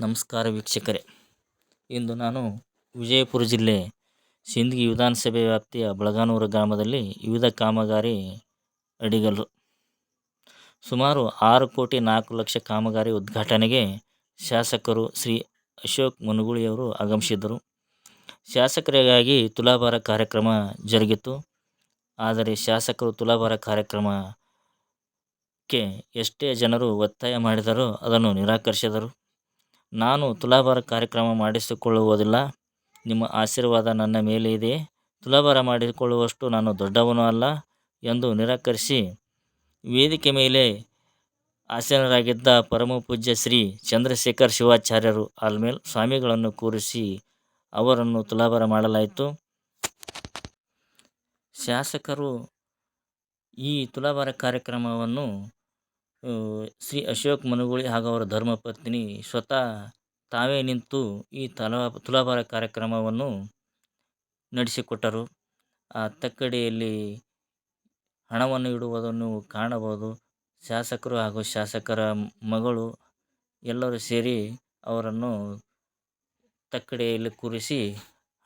ನಮಸ್ಕಾರ ವೀಕ್ಷಕರೇ. ಇಂದು ನಾನು ವಿಜಯಪುರ ಜಿಲ್ಲೆ ಸಿಂದಗಿ ವಿಧಾನಸಭೆ ವ್ಯಾಪ್ತಿಯ ಬಳಗಾನೂರು ಗ್ರಾಮದಲ್ಲಿ ವಿವಿಧ ಕಾಮಗಾರಿ ಅಡಿಗಲ್ಲು. ಸುಮಾರು ಆರು ಕೋಟಿ ನಾಲ್ಕು ಲಕ್ಷ ಕಾಮಗಾರಿ ಉದ್ಘಾಟನೆಗೆ ಶಾಸಕರು ಶ್ರೀ ಅಶೋಕ್ ಮುನುಗುಳಿಯವರು ಆಗಮಿಸಿದ್ದರು. ಶಾಸಕರಿಗಾಗಿ ತುಲಾಭಾರ ಕಾರ್ಯಕ್ರಮ ಜರುಗಿತು ಆದರೆ ಶಾಸಕರು ತುಲಾಭಾರ ಕಾರ್ಯಕ್ರಮಕ್ಕೆ ಎಷ್ಟೇ ಜನರು ಒತ್ತಾಯ ಮಾಡಿದರೂ ಅದನ್ನು ನಿರಾಕರಿಸಿದರು. ನಾನು ತುಲಾಭಾರ ಕಾರ್ಯಕ್ರಮ ಮಾಡಿಸಿಕೊಳ್ಳುವುದಿಲ್ಲ. ನಿಮ್ಮ ಆಶೀರ್ವಾದ ನನ್ನ ಮೇಲೆ ಇದೆ. ತುಲಾಭಾರ ಮಾಡಿಕೊಳ್ಳುವಷ್ಟು ನಾನು ದೊಡ್ಡವನು ಅಲ್ಲ ಎಂದು ನಿರಾಕರಿಸಿ ವೇದಿಕೆ ಮೇಲೆ ಆಸೀನರಾಗಿದ್ದ ಪರಮ ಪೂಜ್ಯ ಶ್ರೀ ಚಂದ್ರಶೇಖರ್ ಶಿವಾಚಾರ್ಯರು ಆಲ್ಮೇಲ್ ಸ್ವಾಮಿಗಳನ್ನು ಕೂರಿಸಿ ಅವರನ್ನು ತುಲಾಭಾರ ಮಾಡಲಾಯಿತು. ಶಾಸಕರು ಈ ತುಲಾಭಾರ ಕಾರ್ಯಕ್ರಮವನ್ನು ಶ್ರೀ ಅಶೋಕ್ ಮನುಗುಳಿ ಹಾಗೂ ಅವರ ಧರ್ಮಪತ್ನಿ ಸ್ವತಃ ತಾವೇ ನಿಂತು ಈ ತಲಾ, ತುಲಾಭಾರ ಕಾರ್ಯಕ್ರಮವನ್ನು ನಡೆಸಿಕೊಟ್ಟರು. ಆ ತಕ್ಕಡಿಯಲ್ಲಿ ಹಣವನ್ನು ಇಡುವುದನ್ನು ಕಾಣಬಹುದು. ಶಾಸಕರು ಹಾಗೂ ಶಾಸಕರ ಮಗಳು ಎಲ್ಲರೂ ಸೇರಿ ಅವರನ್ನು ತಕ್ಕಡಿಯಲ್ಲಿ ಕೂರಿಸಿ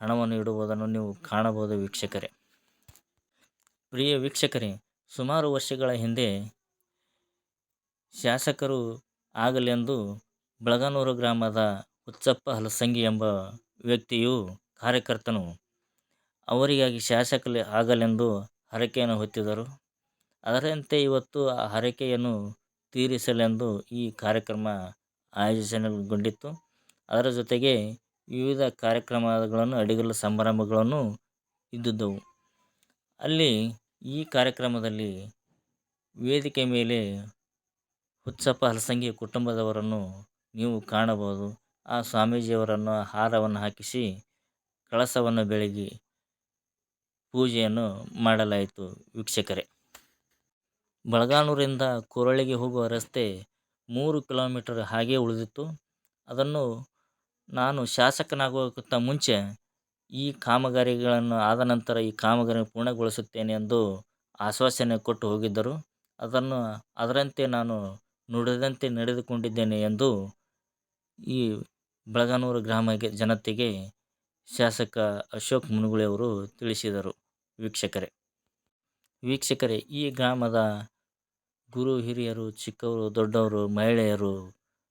ಹಣವನ್ನು ಇಡುವುದನ್ನು ನೀವು ಕಾಣಬಹುದು ವೀಕ್ಷಕರೇ. ಪ್ರಿಯ ವೀಕ್ಷಕರೇ, ಸುಮಾರು ವರ್ಷಗಳ ಹಿಂದೆ ಶಾಸಕರು ಆಗಲೆಂದು ಬೆಳಗನೂರು ಗ್ರಾಮದ ಹುಚ್ಚಪ್ಪ ಹಲಸಂಗಿ ಎಂಬ ವ್ಯಕ್ತಿಯು ಕಾರ್ಯಕರ್ತನು. ಅವರಿಗಾಗಿ ಶಾಸಕಲೆ ಆಗಲೆಂದು ಹರಕೆಯನ್ನು ಹೊತ್ತಿದರು ಅದರಂತೆ ಇವತ್ತು ಆ ಹರಕೆಯನ್ನು ತೀರಿಸಲೆಂದು ಈ ಕಾರ್ಯಕ್ರಮ ಆಯೋಜನೆಗೊಂಡಿತ್ತು. ಅದರ ಜೊತೆಗೆ ವಿವಿಧ ಕಾರ್ಯಕ್ರಮಗಳನ್ನು, ಅಡಿಗಲ್ಲು ಸಮಾರಂಭಗಳನ್ನು ಇದ್ದಿದ್ದವು. ಅಲ್ಲಿ ಈ ಕಾರ್ಯಕ್ರಮದಲ್ಲಿ ವೇದಿಕೆ ಮೇಲೆ ಹುಚ್ಚಪ್ಪ ಹಲಸಂಗಿ ಕುಟುಂಬದವರನ್ನು ನೀವು ಕಾಣಬಹುದು. ಆ ಸ್ವಾಮೀಜಿಯವರನ್ನು ಹಾರವನ್ನು ಹಾಕಿಸಿ ಕಳಸವನ್ನು ಬೆಳಗಿ ಪೂಜೆಯನ್ನು ಮಾಡಲಾಯಿತು ವೀಕ್ಷಕರೇ. ಬಳಗಾನೂರಿಂದ ಕೊರಳಿಗೆ ಹೋಗುವ ರಸ್ತೆ ಮೂರು ಕಿಲೋಮೀಟರ್ ಹಾಗೇ ಉಳಿದಿತ್ತು. ಅದನ್ನು ನಾನು ಶಾಸಕನಾಗುವಕ್ಕಿಂತ ಮುಂಚೆ ಈ ಕಾಮಗಾರಿಗಳನ್ನು ಆದ ನಂತರ ಈ ಕಾಮಗಾರಿ ಪೂರ್ಣಗೊಳಿಸುತ್ತೇನೆ ಎಂದು ಆಶ್ವಾಸನೆ ಕೊಟ್ಟು ಹೋಗಿದ್ದರು. ಅದನ್ನು ಅದರಂತೆ ನಾನು ನುಡಿದಂತೆ ನಡೆದುಕೊಂಡಿದ್ದೇನೆ ಎಂದು ಈ ಬೆಳಗಾನೂರು ಗ್ರಾಮಕ್ಕೆ ಜನತೆಗೆ ಶಾಸಕ ಅಶೋಕ್ ಮುನುಗುಳಿ ಅವರು ತಿಳಿಸಿದರು. ವೀಕ್ಷಕರೇ ವೀಕ್ಷಕರೇ ಈ ಗ್ರಾಮದ ಗುರು ಹಿರಿಯರು ಚಿಕ್ಕವರು ದೊಡ್ಡವರು ಮಹಿಳೆಯರು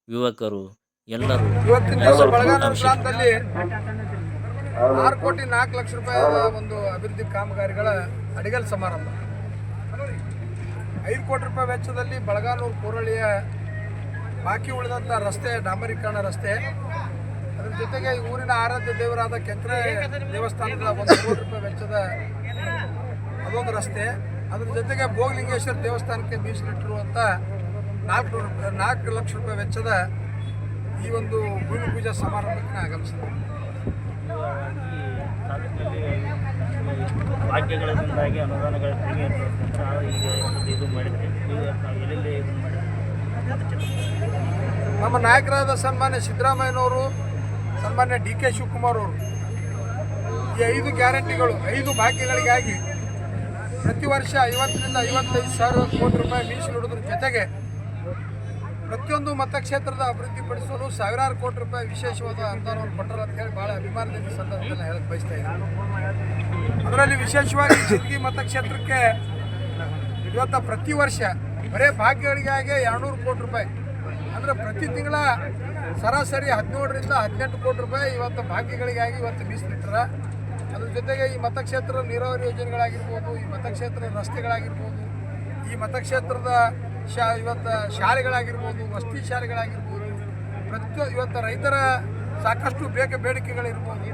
ಯುವಕರು ಎಲ್ಲರೂ ಇವತ್ತಿನ ಎಲ್ಲರೂ ಗ್ರಾಮದಲ್ಲಿ ಆರು ಕೋಟಿ ನಾಲ್ಕು ಲಕ್ಷ ರೂಪಾಯಿ ಒಂದು ಅಭಿವೃದ್ಧಿ ಕಾಮಗಾರಿಗಳ ಅಡಿಗಲ್ ಸಮಾರಂಭ. ಐದು ಕೋಟಿ ರೂಪಾಯಿ ವೆಚ್ಚದಲ್ಲಿ ಬಳಗಾನೂರು ಕೋರಳಿಯ ಬಾಕಿ ಉಳಿದಂಥ ರಸ್ತೆ, ಡಾಂಬರೀಕರಣ ರಸ್ತೆ. ಅದರ ಜೊತೆಗೆ ಊರಿನ ಆರಾಧ್ಯ ದೇವರಾದ ಕೆತ್ತರೆ ದೇವಸ್ಥಾನದ ಒಂದು ಕೋಟಿ ರೂಪಾಯಿ ವೆಚ್ಚದ ಅದೊಂದು ರಸ್ತೆ. ಅದ್ರ ಜೊತೆಗೆ ಭೋಗಲಿಂಗೇಶ್ವರ ದೇವಸ್ಥಾನಕ್ಕೆ ಮೀಸಲಿಟ್ಟಿರುವಂಥ ನಾಲ್ಕು ನಾಲ್ಕು ಲಕ್ಷ ರೂಪಾಯಿ ವೆಚ್ಚದ ಈ ಒಂದು ಭೂಮಿ ಪೂಜಾ ಸಮಾರಂಭಕ್ಕೆ ಆಗಮಿಸಿದೆ. ಭಾಗ್ಯಗಳಿಂದಾಗಿ ಅನುದಾನಗಳ ಇರ್ತದೆ ಈಗ ಇದು ಎಲ್ಲೆಲ್ಲಿ ಇದು ನಮ್ಮ ನಾಯಕರಾದ ಸನ್ಮಾನ್ಯ ಸಿದ್ದರಾಮಯ್ಯನವರು, ಸನ್ಮಾನ್ಯ ಡಿ ಕೆ ಶಿವಕುಮಾರ್ ಅವರು, ಈ ಐದು ಗ್ಯಾರಂಟಿಗಳು, ಐದು ಭಾಗ್ಯಗಳಿಗಾಗಿ ಪ್ರತಿ ವರ್ಷ ಐವತ್ತರಿಂದ ಐವತ್ತೈದು ಸಾವಿರ ಕೋಟಿ ರೂಪಾಯಿ ಮೀಸಲಿಡುವುದ್ರ ಜೊತೆಗೆ ಪ್ರತಿಯೊಂದು ಮತಕ್ಷೇತ್ರದ ಅಭಿವೃದ್ಧಿಪಡಿಸಲು ಸಾವಿರಾರು ಕೋಟಿ ರೂಪಾಯಿ ವಿಶೇಷವಾದ ಅನುದಾನವನ್ನು ಕೊಟ್ಟರು ಅಂತ ಹೇಳಿ ಭಾಳ ಅಭಿಮಾನದಿಂದ ಸಂದರ್ಭದಲ್ಲಿ ಹೇಳಕ್ಕೆ ಬಯಸ್ತಾ ಇದ್ದೀನಿ. ಅದರಲ್ಲಿ ವಿಶೇಷವಾಗಿ ಸಿದ್ಗಿ ಮತಕ್ಷೇತ್ರಕ್ಕೆ ಇವತ್ತು ಪ್ರತಿ ವರ್ಷ ಬರೇ ಭಾಗ್ಯಗಳಿಗಾಗಿ ಎರಡುನೂರು ಕೋಟಿ ರೂಪಾಯಿ. ಅಂದರೆ ಪ್ರತಿ ತಿಂಗಳ ಸರಾಸರಿ ಹದಿನೇಳರಿಂದ ಹದಿನೆಂಟು ಕೋಟಿ ರೂಪಾಯಿ ಇವತ್ತು ಭಾಗ್ಯಗಳಿಗಾಗಿ ಇವತ್ತು ಮೀಸಲಿಟ್ಟರ ಅದ್ರ ಜೊತೆಗೆ ಈ ಮತಕ್ಷೇತ್ರ ನೀರಾವರಿ ಯೋಜನೆಗಳಾಗಿರ್ಬೋದು, ಈ ಮತಕ್ಷೇತ್ರ ರಸ್ತೆಗಳಾಗಿರ್ಬೋದು, ಈ ಮತಕ್ಷೇತ್ರದ ಶಾ ಇವತ್ತು ಶಾಲೆಗಳಾಗಿರ್ಬೋದು, ವಸತಿ ಶಾಲೆಗಳಾಗಿರ್ಬೋದು, ಪ್ರತಿಯೊ ಇವತ್ತು ರೈತರ ಸಾಕಷ್ಟು ಬೇಕ ಬೇಡಿಕೆಗಳಿರ್ಬೋದು.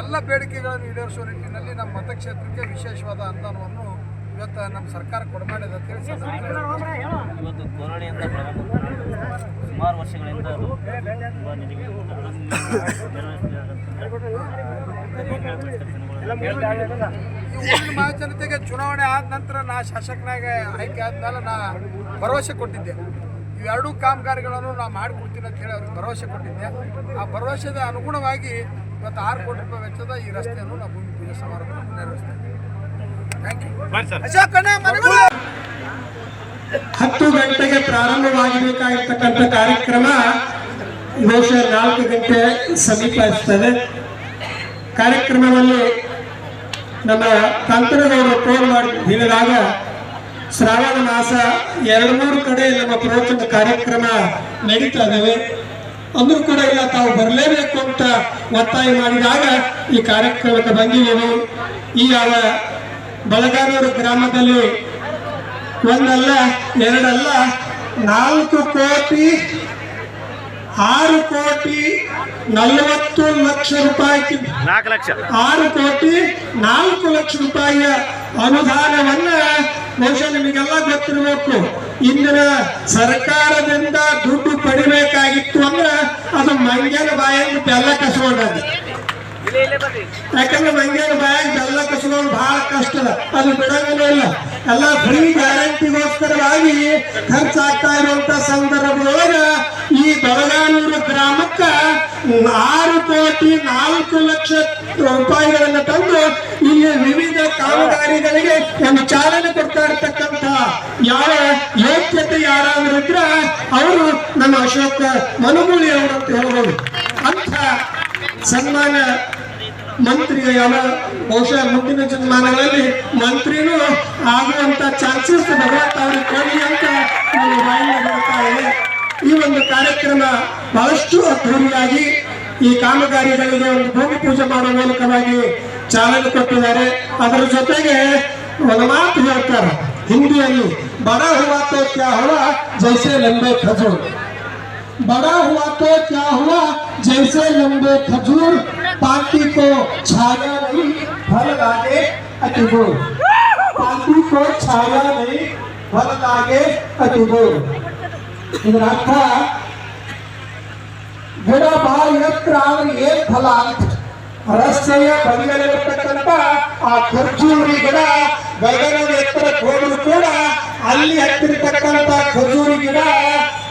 ಎಲ್ಲ ಬೇಡಿಕೆಗಳನ್ನು ಈಡೇರಿಸುವ ನಿಟ್ಟಿನಲ್ಲಿ ನಮ್ಮ ಮತಕ್ಷೇತ್ರಕ್ಕೆ ವಿಶೇಷವಾದ ಅನುದಾನವನ್ನು ಇವತ್ತು ನಮ್ಮ ಸರ್ಕಾರ ಕೊಡಮಾಡಿದೆ ಅಂತ ಹೇಳಿ ಇವತ್ತು ಕೊರೋನೆಯಿಂದ ಸುಮಾರು ವರ್ಷಗಳಿಂದ ಮಹಾಜನತೆಗೆ ಚುನಾವಣೆ ಆದ ನಂತರ ನಾ ಶಾಸಕನಾಗ ಆಯ್ಕೆ ಆದ್ಮೇಲೆ ನಾ ಭರವಸೆ ಕೊಟ್ಟಿದ್ದೆ. ಇವೆರಡೂ ಕಾಮಗಾರಿಗಳನ್ನು ನಾ ಮಾಡಿಕೊಡ್ತೀನಿ ಅಂತ ಹೇಳಿ ಅವ್ರಿಗೆ ಭರವಸೆ ಕೊಟ್ಟಿದ್ದೆ. ಆ ಭರವಸೆದ ಅನುಗುಣವಾಗಿ ಇವತ್ತು ಆರು ಕೋಟಿ ರೂಪಾಯಿ ವೆಚ್ಚದ ಈ ರಸ್ತೆಯನ್ನು ನಾವು ಭೂಮಿ ಪೂಜೆ ಸಮಾರಂಭ ನೆರವೇರಿಸ್ತೇವೆ ಹತ್ತು ಗಂಟೆಗೆ ಪ್ರಾರಂಭವಾಗಬೇಕಾಗಿರ್ತಕ್ಕಂಥ ಕಾರ್ಯಕ್ರಮ ಬಹುಶಃ ನಾಲ್ಕು ಗಂಟೆ ಸಮೀಪಿಸ್ತದೆ. ಕಾರ್ಯಕ್ರಮದಲ್ಲಿ ನಮ್ಮ ತಂತ್ರದವರು ಫೋನ್ ಮಾಡಿ ಹೇಳಿದಾಗ ಶ್ರಾವಣ ಮಾಸ ಎರಡು ಮೂರು ಕಡೆ ನಮ್ಮ ಪ್ರವಚನ ಕಾರ್ಯಕ್ರಮ ನಡೀತಾ ಇದ್ದಾವೆ ಅಂದ್ರೂ ಕೂಡ ಇಲ್ಲ ತಾವು ಬರಲೇಬೇಕು ಅಂತ ಒತ್ತಾಯ ಮಾಡಿದಾಗ ಈ ಕಾರ್ಯಕ್ರಮಕ್ಕೆ ಬಂದಿದ್ದೇವೆ. ಈ ಯಾವ ಬೆಳಗಾನೂರು ಗ್ರಾಮದಲ್ಲಿ ಒಂದಲ್ಲ ಎರಡಲ್ಲ ನಾಲ್ಕು ಕೋಟಿ ಆರು ಕೋಟಿ ನಲವತ್ತು ಲಕ್ಷ ರೂಪಾಯಿ ಆರು ಕೋಟಿ ನಾಲ್ಕು ಲಕ್ಷ ರೂಪಾಯಿಯ ಅನುದಾನವನ್ನ ಬಹುಶಃ ನಿಮಗೆಲ್ಲ ಗೊತ್ತಿರಬೇಕು. ಇಂದಿನ ಸರ್ಕಾರದಿಂದ ದುಡ್ಡು ಪಡಿಬೇಕಾಗಿತ್ತು ಅಂದ್ರೆ ಅದು ಮಂಗ್ಯನ ಬಾಯಲ್ಲಿ ಬೆಲ್ಲ ಕಸ್ಕೊಂಡದ್ದು ಯಾಕಂದ್ರೆ ಮಂಗ್ಯನ ಬ್ಯಾಂಕ್ ಬೆಲ್ಲ ಕಸ್ಕೊಂಡು ಬಹಳ ಕಷ್ಟ ಅದ. ಬಿಡಂಗನೇ ಇಲ್ಲ. ಎಲ್ಲ ಫ್ರೀ ಗ್ಯಾರಂಟಿಗೋಸ್ಕರವಾಗಿ ಖರ್ಚಾಗ್ತಾ ಇರುವಂತ ಸಂದರ್ಭದೊಳಗ ಈ ಬೆಳಗಾನೂರು ಗ್ರಾಮಕ್ಕ ಆರು ಕೋಟಿ ನಾಲ್ಕು ಲಕ್ಷ ರೂಪಾಯಿಗಳನ್ನ ತಂದು ಇಲ್ಲಿ ವಿವಿಧ ಕಾಮಗಾರಿಗಳಿಗೆ ಒಂದು ಚಾಲನೆ ಕೊಡ್ತಾ ಇರ್ತಕ್ಕಂತ ಯಾವ ಯೋಗ್ಯತೆ ಯಾರಾದ್ರೂ ಇದ್ರ ಅವರು ನಮ್ಮ ಅಶೋಕ್ ಮನುಮೂಲಿ ಅವರು ಅಂತ ಹೇಳ್ಬೋದು ಅಂತ ಸನ್ಮಾನ ಮಂತ್ರಿ ಯಾವ ಬಹುಶಃ ಮುಂದಿನ ಜನ್ಮಾನಗಳಲ್ಲಿ ಮಂತ್ರಿನೂ ಆಗುವಂತ ಚಾನ್ಸಸ್ ಭಗವಂತ ಅವರು ಕೊಡಿ ಅಂತ ನಾನು ಬಾಯಿಂದ ಹೇಳ್ತಾ ಇದೆ. ಈ ಒಂದು ಕಾರ್ಯಕ್ರಮ ಬಹಳಷ್ಟು ಅದ್ಧೂರಿಯಾಗಿ ಈ ಕಾಮಗಾರಿಗಳಿಗೆ ಒಂದು ಭೂಮಿ ಪೂಜೆ ಮಾಡುವ ಮೂಲಕವಾಗಿ ಚಾಲನೆ ಕೊಟ್ಟಿದ್ದಾರೆ. ಅದರ ಜೊತೆಗೆ ಒಂದು ಮಾತು ಹೇಳ್ತಾರೆ. ಹಿಂದಿಯಲ್ಲಿ ಬಡ ಹುವಾ ಕ್ಯಾ ಹುವಾ ಜೈಸೆ ಲಂಬೆ ಖಜೂರ್. बड़ा हुआ तो क्या हुआ जैसे लंबे खजूर पार्टी को छाया नहीं फल लागे अतिबो पार्टी को छाया नहीं फल लागे अतिबो ಇದರ ಅರ್ಥ ಗಿಡ ಬಹಳ ಎತ್ತರ ಆದ್ರೆ ಏನ್ ಫಲ ಅಂತ ರಸ್ತೆಯ ಬದಿಯಲ್ಲಿರ್ತಕ್ಕಂಥ ಆ ಖರ್ಜೂರಿ ಗಿಡ ಗಗನದ ಎತ್ತರಕ್ಕೆ ಹೋದ್ರು ಕೂಡ ಅಲ್ಲಿ ಹತ್ತಿರತಕ್ಕಂಥ ಖಜೂರಿ ಗಿಡ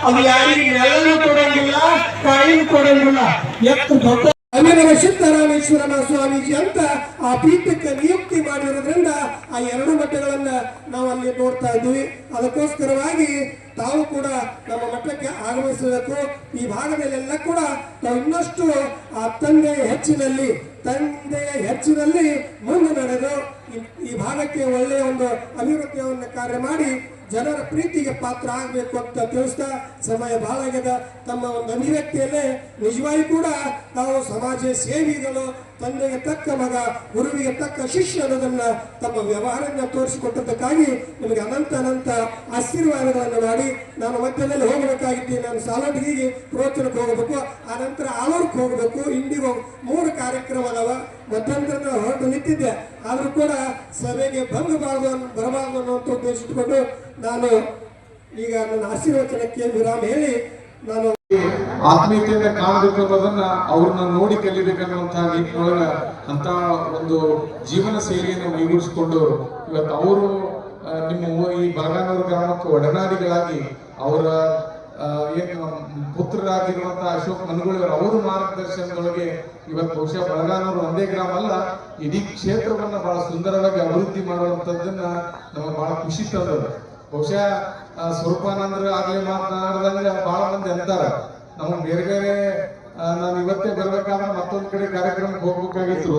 ಅದು ಯಾರಿಗೆ ನೆಲನೂ ಕೊಡಂಗಿಲ್ಲ ಕಾಯಿನೂ ಕೊಡಂಗಿಲ್ಲ ಎತ್ತು ದೊಡ್ಡ ಅಲ್ಲಿನ ಸಿದ್ದರಾಮೇಶ್ವರನ ಸ್ವಾಮೀಜಿ ಅಂತ ಆ ಪೀಠಕ್ಕೆ ನಿಯುಕ್ತಿ ಮಾಡಿರೋದ್ರಿಂದ ಆ ಎರಡು ಮಠಗಳನ್ನ ನಾವು ಅಲ್ಲಿ ನೋಡ್ತಾ ಇದ್ವಿ. ಅದಕ್ಕೋಸ್ಕರವಾಗಿ ತಾವು ಕೂಡ ನಮ್ಮ ಮಠಕ್ಕೆ ಆಗಮಿಸಬೇಕು. ಈ ಭಾಗದಲ್ಲೆಲ್ಲ ಕೂಡ ನಾವು ಇನ್ನಷ್ಟು ಆ ತಂದೆಯ ಹೆಚ್ಚಿನಲ್ಲಿ ತಂದೆಯ ಹೆಚ್ಚಿನಲ್ಲಿ ಮುಂದೆ ನಡೆದು ಈ- ಈ ಭಾಗಕ್ಕೆ ಒಳ್ಳೆಯ ಒಂದು ಅಭಿವೃದ್ಧಿಯನ್ನು ಕಾರ್ಯ ಮಾಡಿ ಜನರ ಪ್ರೀತಿಗೆ ಪಾತ್ರ ಆಗಬೇಕು ಅಂತ ತಿಳಿಸ್ತಾ ಸಮಯ ಬಹಳ ತಮ್ಮ ಒಂದು ಅಭಿವ್ಯಕ್ತಿಯಲ್ಲೇ ನಿಜವಾಗಿ ಕೂಡ ನಾವು ಸಮಾಜ ಸೇವಿಗಳು ತಂದೆಗೆ ತಕ್ಕ ಮಗ, ಗುರುವಿಗೆ ತಕ್ಕ ಶಿಷ್ಯ ಅನ್ನೋದನ್ನ ತಮ್ಮ ವ್ಯವಹಾರದಿಂದ ತೋರಿಸಿಕೊಟ್ಟದಕ್ಕಾಗಿ ನಿಮಗೆ ಅನಂತ ಅನಂತ ಆಶೀರ್ವಾದಗಳನ್ನು ಮಾಡಿ ನಾನು ಮಧ್ಯದಲ್ಲಿ ಹೋಗಬೇಕಾಗಿತ್ತು. ನಾನು ಸಾಲೋಟಿಗೆ ಪ್ರೋಚನಕ್ಕೆ ಹೋಗಬೇಕು. ಆ ನಂತರ ಆಲೂರ್ಗೆ ಹೋಗಬೇಕು. ಇಂಡಿಗೋ ಮೂರು ಕಾರ್ಯಕ್ರಮ ಅದಾವ ಮಧ್ಯಂತರದ ಹೊರಟು ನಿಂತಿದ್ದೆ. ಆದ್ರೂ ಕೂಡ ಸಭೆಗೆ ಭಂಗ ಬಾರದು ಬರಬಾರದು ಅನ್ನುವಂಥ ಉದ್ದೇಶ ಇಟ್ಕೊಂಡು ನಾನು ಈಗ ನನ್ನ ಆಶೀರ್ವಚನಕ್ಕೆ ವಿರಾಮ ಹೇಳಿ ನಾನು ಆತ್ಮೀಯತೆಯಿಂದ ಕಾಣಬೇಕು ಅನ್ನೋದನ್ನ ಅವ್ರನ್ನ ನೋಡಿ ಕಲಿಬೇಕನ್ನುವಂತಹ ನಿಟ್ಟಿನೊಳಗ ಅಂತ ಒಂದು ಜೀವನ ಶೈಲಿಯನ್ನು ಮೈಗೂಡಿಸಿಕೊಂಡು ಇವತ್ತು ಅವರು ನಿಮ್ಮ ಈ ಬಲಗಾನೂರು ಗ್ರಾಮಕ್ಕೆ ಒಡನಾಡಿಗಳಾಗಿ ಅವರ ಏನು, ಪುತ್ರರಾಗಿರುವಂತಹ ಅಶೋಕ್ ಮನಗುಳಿಯವರು ಅವರ ಮಾರ್ಗದರ್ಶನದೊಳಗೆ ಇವತ್ತು ಬಹುಶಃ ಬಲಗಾನೂರು ಒಂದೇ ಗ್ರಾಮ ಅಲ್ಲ, ಇಡೀ ಕ್ಷೇತ್ರವನ್ನ ಬಹಳ ಸುಂದರವಾಗಿ ಅಭಿವೃದ್ಧಿ ಮಾಡುವಂತದ್ದನ್ನ ನಮಗೆ ಬಹಳ ಖುಷಿ ತಂದದ ಬಹುಶಃ ಸ್ವರೂಪಾನಂದ್ರ ಆಗ್ಲಿ ಮಾತನಾಡಿದಂಗ ಬಹಳ ಮಂದಿ ಅಂತಾರ. ನಮ್ಗೆ ಬೇರೆ ಬೇರೆ ನಾನು ಇವತ್ತೇ ಬರ್ಬೇಕಾದ್ರೆ ಮತ್ತೊಂದ್ ಕಡೆ ಕಾರ್ಯಕ್ರಮಕ್ಕೆ ಹೋಗ್ಬೇಕಾಗಿತ್ತು.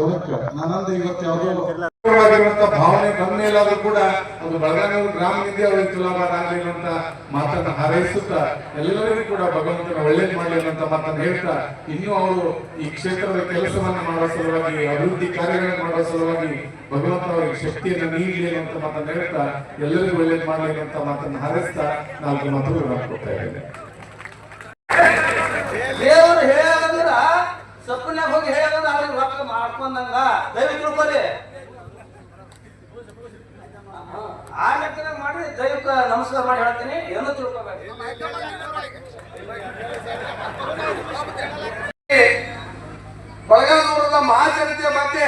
ನಾನಂದ್ರೆ ಇವತ್ತು ಯಾವುದೋ ಭಾವನೆ ಬಂದ ಮೇಲಾದ್ರೂ ಕೂಡ ಅದು ಬೆಳಗಾವಿ ನಿಧಿ ಅವರಿಗೆ ತುಲಾಭಾರ ಆಗಲಿ ಅಂತ ಮಾತನ್ನ ಹಾರೈಸುತ್ತಾ ಎಲ್ಲರಿಗೂ ಕೂಡ ಭಗವಂತನ ಒಳ್ಳೇದು ಮಾಡಲಿ ಅಂತ ಮಾತನ್ನ ಹೇಳ್ತಾ ಇನ್ನೂ ಅವರು ಈ ಕ್ಷೇತ್ರದ ಕೆಲಸವನ್ನ ಮಾಡುವ ಸಲುವಾಗಿ, ಅಭಿವೃದ್ಧಿ ಕಾರ್ಯಗಳನ್ನು ಮಾಡುವ ಸಲುವಾಗಿ ಭಗವಂತ ಅವರಿಗೆ ಶಕ್ತಿಯನ್ನು ನೀಡಲಿ ಅಂತ ಮಾತನ್ನ ಹೇಳ್ತಾ ಎಲ್ಲರಿಗೂ ಒಳ್ಳೇದು ಮಾಡಲಿ ಅಂತ ಮಾತನ್ನ ಹಾರೈಸ್ತಾ ನಾಲ್ಕು ಮಾತುಗಳು ಕೊಡ್ತಾ ಇದ್ದೇನೆ. ದೈವಕ್ಕೆ ನಮಸ್ಕಾರ ಮಾಡಿ ಹೇಳ್ತೀನಿ. ಏನು ತಿಳ್ಕೊಬೇಕು. ಬಳಗಾನೂರದ ಮಹಾಜನತೆಯ ಮತ್ತೆ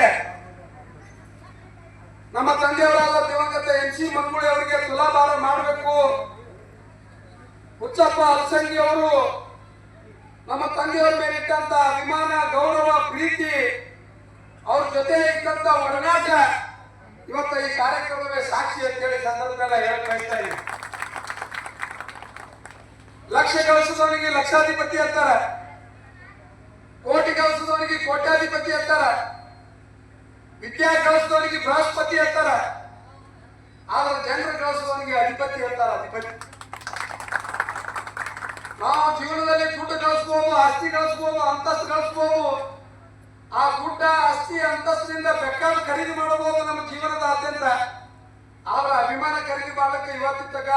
ನಮ್ಮ ತಂದೆಯವರಾದ ದಿವಂಗತ ಎನ್ ಸಿ ಮನ್ಗುಳಿ ಅವರಿಗೆ ತುಲಾಭಾರ ಮಾಡಬೇಕು. ಹುಚ್ಚಪ್ಪ ಅಲಸಂಗಿ ಅವರು ನಮ್ಮ ತಂದೆಯವರ ಮೇಲೆ ಇಟ್ಟಂತ ಅಭಿಮಾನ, ಗೌರವ, ಪ್ರೀತಿ, ಅವ್ರ ಜೊತೆ ಇದ್ದಂತ ಒಡನಾಟ ಇವತ್ತು ಈ ಕಾರ್ಯಕ್ರಮವೇ ಸಾಕ್ಷಿ ಅಂತೇಳಿ ಸಂದರ್ಭದಲ್ಲಿ ಹೇಳಕ್ ಬಯಸ್ತಾ ಇದ್ದೀನಿ. ಲಕ್ಷ ಗಳಿಸಿದವನಿಗೆ ಲಕ್ಷಾಧಿಪತಿ ಅಂತಾರೆ. ಗಳಿಸಿದವನಿಗೆ ಕೋಟ್ಯಾಧಿಪತಿ ಅಂತಾರ. ವಿದ್ಯಾ ಗಳಿಸಿದವನಿಗೆ ಬೃಹಸ್ಪತಿ ಅಂತಾರ. ಆದ್ರೆ ಜನರ ಗಳಿಸಿದವನಿಗೆ ಅಧಿಪತಿ ಅಂತಾರ ಅಧಿಪತಿ. ನಾವು ಜೀವನದಲ್ಲಿ ದುಡ್ಡು ಗಳಿಸ್ಬೋದು ಆಸ್ತಿ ಗಳಿಸ್ಬೋದು ಅಂತಸ್ತು ಗಳಿಸ್ಬೋದು ಆ ಗುಡ್ಡ ಅಸ್ತಿ ಅಂತಸ್ತಿನಿಂದ ಬೇಕಾದ ಖರೀದಿ ಮಾಡಬಹುದು ನಮ್ಮ ಜೀವನದ ಆದ್ಯಂತ ಆದ್ರ ಅಭಿಮಾನ ಖರೀದಿ ಮಾಡಕ್ಕೆ ಇವತ್ತಿನ ತನಕ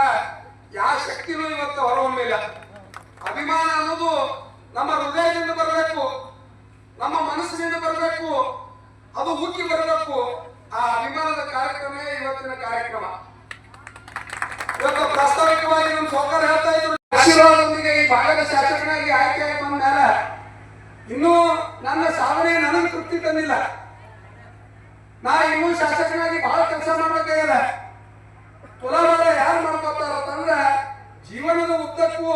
ಯಾವ ಶಕ್ತಿನೂ ಇವತ್ತು ಹೊರಹೊಮ್ಮಿಲ್ಲ. ಅಭಿಮಾನ ಅನ್ನೋದು ನಮ್ಮ ಹೃದಯದಿಂದ ಬರಬೇಕು, ನಮ್ಮ ಮನಸ್ಸಿನಿಂದ ಬರಬೇಕು, ಅದು ಹುಕ್ಕಿ ಬರಬೇಕು. ಆ ಅಭಿಮಾನದ ಕಾರ್ಯಕ್ರಮವೇ ಇವತ್ತಿನ ಕಾರ್ಯಕ್ರಮ. ಇವತ್ತು ಪ್ರಾಸ್ತಾವಿಕವಾಗಿ ನಮ್ಮ ಸೌಕರ್ಯ ಹೇಳ್ತಾ ಇದ್ರು. ಈ ಭಾಗದ ಶಾಸಕನಾಗಿ ಆಯ್ಕೆ ಬಂದ ಮೇಲೆ ಇನ್ನೂ ನನ್ನ ಸಾಧನೆ ನನಗೆ ತೃಪ್ತಿ ತಂದಿಲ್ಲ. ನಾ ಇನ್ನೂ ಶಾಸಕನಾಗಿ ಬಹಳ ಕೆಲಸ ಮಾಡ್ಬೇಕಾಗಿದೆ. ತುಲಾಭಾರ ಯಾರು ಮಾಡ್ಕೋತಾರಂದ್ರೆ ಜೀವನದ ಉದ್ದಕ್ಕೂ